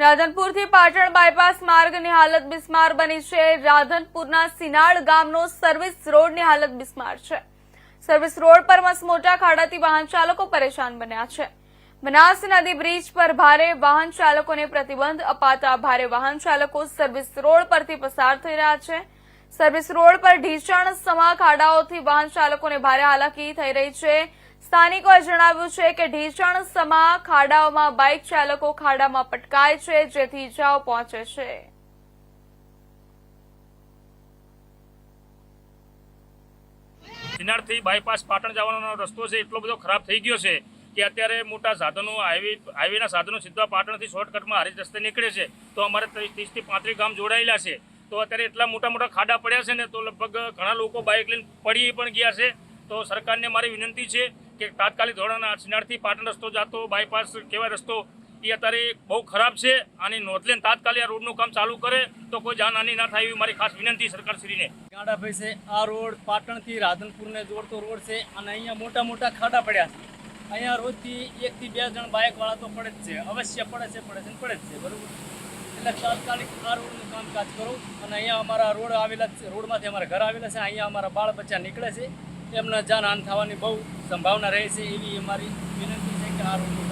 રાધનપુરથી Patan bypass માર્ગની હાલત બિસ્માર બની છે. રાધનપુરના સિનાળ ગામનો સર્વિસ રોડની હાલત બિસ્માર છે. સર્વિસ રોડ પર મસમોટા ખાડાથી વાહન ચાલકો પરેશાન બન્યા છે. બનાસ નદી બ્રિજ પર ભારે વાહન ચાલકોને પ્રતિબંધ અપાતા ભારે વાહન ચાલકો સર્વિસ રોડ પરથી પસાર થઈ રહ્યા છે. સર્વિસ રોડ પર ઢીચણ સમા ખાડાઓથી વાહન ચાલકોને ભારે હાલાકી થઈ રહી છે. સ્થાનિકોએ જણાવ્યું છે કે ઢીચણ સમા ખાડાઓમાં બાઇક ચાલકો ખાડામાં પટકાય છે, જેથી ઇજાઓ પહોંચે છે. સિનારથી બાયપાસ પાટણ જવાનો રસ્તો છે, એટલો બધો ખરાબ થઈ ગયો છે કે અત્યારે મોટા સાધનો હાઈવે, હાઈવેના સાધનો સીધા પાટણથી શોર્ટકટમાં હરીજ રસ્તે નીકળે છે. તો અમારે ત્રીસથી પાંત્રીસ ગામ જોડાયેલા છે. તો અત્યારે એટલા મોટા મોટા ખાડા પડ્યા છે ને, તો લગભગ ઘણા લોકો બાઇક લઈને પડી પણ ગયા છે. તો સરકારને મારી વિનંતી છે કે તાત્કાલિક ધોરણ સિનારથી પાટણ રસ્તો જાતો બાયપાસ કેવા રસ્તો, એ અત્યારે બહુ ખરાબ છે આની નોંધ લઈને તાત્કાલિક આ રોડનું કામ ચાલુ કરે તો કોઈ જાનહાની ના થાય એવી મારી ખાસ વિનંતી સરકારશ્રીને. ગાડાભાઈ છે, આ રોડ પાટણથી રાધનપુરને જોડતો રોડ છે અને અહીંયા મોટા મોટા ખાડા પડ્યા છે. અહીંયા રોજથી એકથી બે જણ બાઇકવાળા તો પડે જ છે, અવશ્ય પડે છે પડે છે પડે જ છે, બરાબર? એટલે તાત્કાલિક આ રોડનું કામકાજ કરો અને અહીંયા અમારા રોડ આવેલા રોડમાંથી અમારા ઘર આવેલા છે, અહીંયા અમારા બાળ બચ્ચા નીકળે છે. એમના જાનહાન થવાની બહુ સંભાવના રહે છે એવી અમારી વિનંતી છે કે આ રોડનું